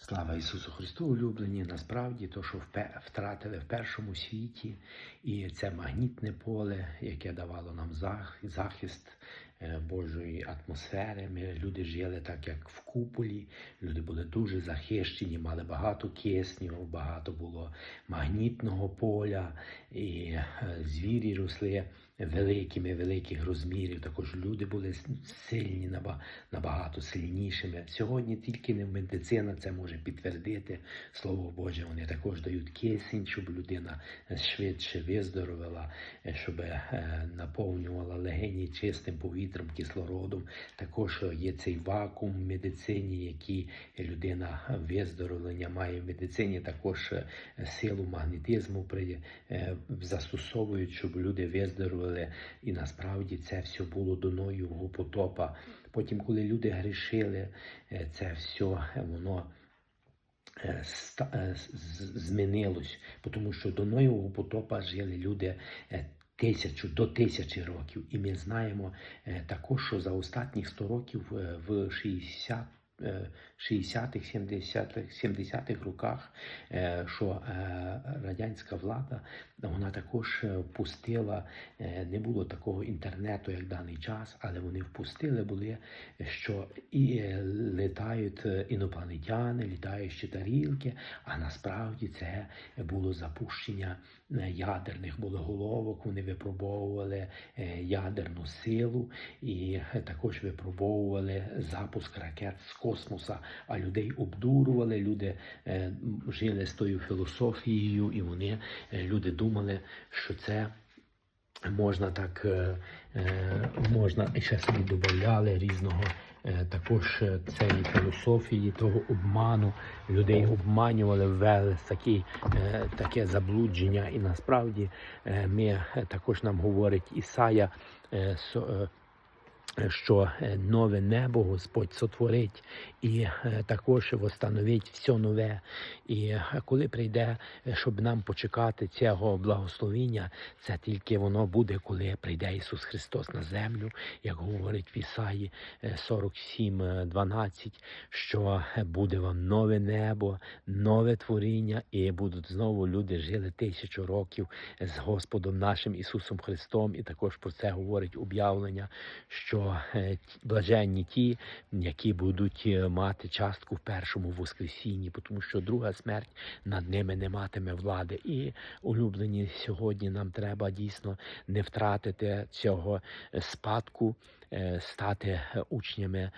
Слава Ісусу Христу, улюблені, насправді то, що втратили в першому світі, і це магнітне поле, яке давало нам захист е, Божої атмосфери. Ми люди жили так, як в куполі. Люди були дуже захищені, мали багато кисню, багато було магнітного поля, і е, звірі росли великими, великих розмірів. Також люди були сильні, набагато сильнішими. Сьогодні тільки не медицина це може підтвердити. Слово Боже, вони також дають кисень, щоб людина швидше виздоровила, е, щоб е, наповнювала легені чистим повітрям, кислородом. Також є цей вакуум в медицині, який людина виздоровлення має в медицині. Також е, силу магнетизму е, застосовують, щоб люди виздоровили. І насправді це все було до Ноєвого потопа. Потім, коли люди грішили, е, це все е, воно е, змінилось, тому що до Ноєвого потопа жили люди тисячу до тисячі років. І ми знаємо також, що за останніх 100 років в 60 е, 60-х, 70-х, 70-х роках, е, що е, радянська влада вона також е, впустила, не було такого інтернету, як даний час, але вони впустили були, що і літають інопланетяни, літаючі тарілки, а насправді це було запущення ядерних болеголовок. Вони випробовували ядерну силу і також випробовували запуск ракет з космоса, а людей обдурували. Люди е, жили з тою філософією, і вони е, люди думали, що це. Можна так, е, можна і ще собі додавали різного також цієї філософії, того обману. Людей обманювали, ввели такі, таке заблудження. І насправді ми також нам говорить Ісая. Що е, нове небо Господь сотворить і е, також восстановить все нове. І е, коли прийде, щоб нам почекати цього благословіння, це тільки воно буде, коли прийде Ісус Христос на землю, як говорить в Ісаї е, 47, е, 12, що буде вам нове небо, нове творіння, і будуть знову люди жили тисячу років з Господом нашим Ісусом Христом. І також про це говорить об'явлення, що е, блаженні ті, які будуть е, мати частку в першому воскресінні, тому що друга смерть над ними не матиме влади. І улюблені сьогодні нам треба дійсно не втратити цього е, спадку. Стати учнями,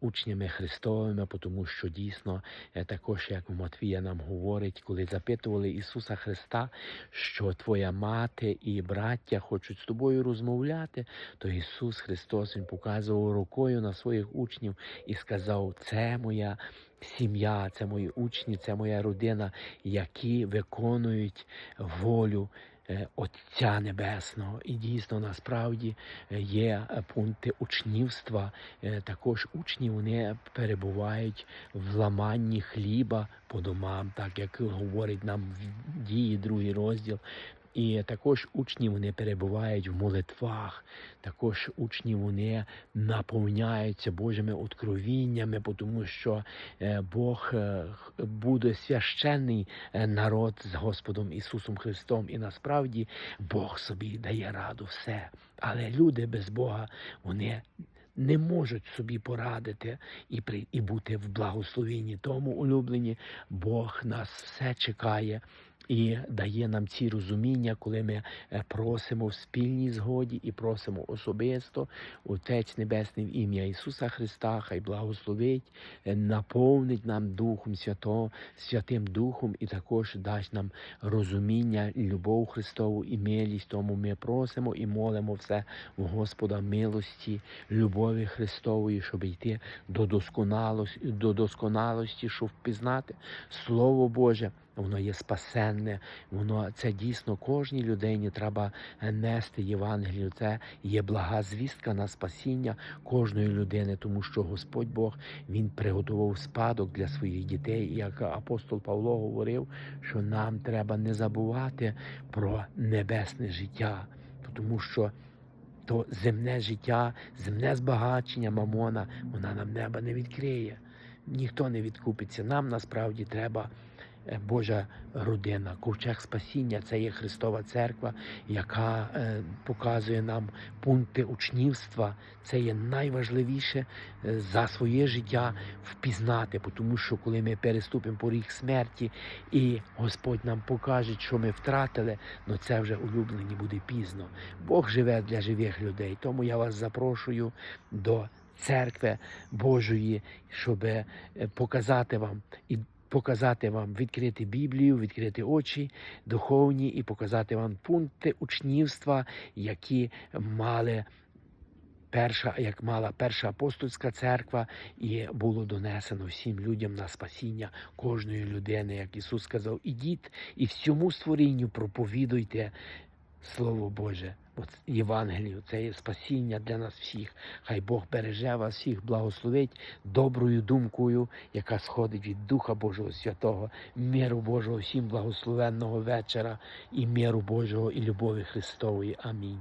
учнями Христовими, тому що дійсно також, як Матвія нам говорить, коли запитували Ісуса Христа, що твоя мати і браття хочуть з тобою розмовляти, то Ісус Христос Він показував рукою на своїх учнів і сказав: Це моя сім'я, це мої учні, це моя родина, які виконують волю. е, Отця Небесного, і дійсно насправді е, є пункти учнівства. Е, Також учні вони перебувають в ламанні хліба по домам, так як говорить нам дії другий розділ. І також учні вони перебувають в молитвах, також учні вони наповняються Божими откровіннями, тому що е, Бог е, буде священний е, народ з Господом Ісусом Христом. І насправді Бог собі дає раду все. Але люди без Бога вони. Не можуть собі порадити і при і бути в благословенні. Тому улюблені Бог нас все чекає і дає нам ці розуміння, коли ми е, просимо в спільній згоді і просимо особисто Отець Небесний в ім'я Ісуса Христа, хай благословить, е, наповнить нам Духом Свято, Святим Духом і також дасть нам розуміння, любов Христову і милість. Тому ми просимо і молимо все в Господа милості, любові Христової, щоб йти до досконалості, до досконалості, щоб впізнати Слово Боже. Воно є спасенне, воно це дійсно кожній людині треба е, нести Євангелію. Це є блага звістка на спасіння кожної людини, тому що Господь Бог Він приготував спадок для своїх дітей. Як апостол Павло говорив, що нам треба не забувати про небесне життя, тому що то земне життя, земне збагачення мамона, вона нам неба не відкриє. ніхто не відкупиться. Нам насправді треба Божа родина. Ковчег спасіння це є Христова Церква, яка е, показує нам пункти учнівства. Це є найважливіше е, за своє життя впізнати, тому що коли ми переступимо поріг смерті, і Господь нам покаже, що ми втратили, ну це вже улюблені буде пізно. Бог живе для живих людей. Тому я вас запрошую до церкви Божої, щоб е, показати вам і показати вам, відкрити Біблію, відкрити очі духовні і показати вам пункти учнівства, які мали. Перша, як мала перша апостольська церква, і було донесено всім людям на спасіння кожної людини, як Ісус сказав, ідіть і всьому створінню проповідуйте Слово Боже. Євангелію, це є спасіння для нас всіх. Хай Бог береже вас всіх, благословить доброю думкою, яка сходить від Духа Божого Святого, миру Божого, всім благословенного вечора і миру Божого і любові Христової. Амінь.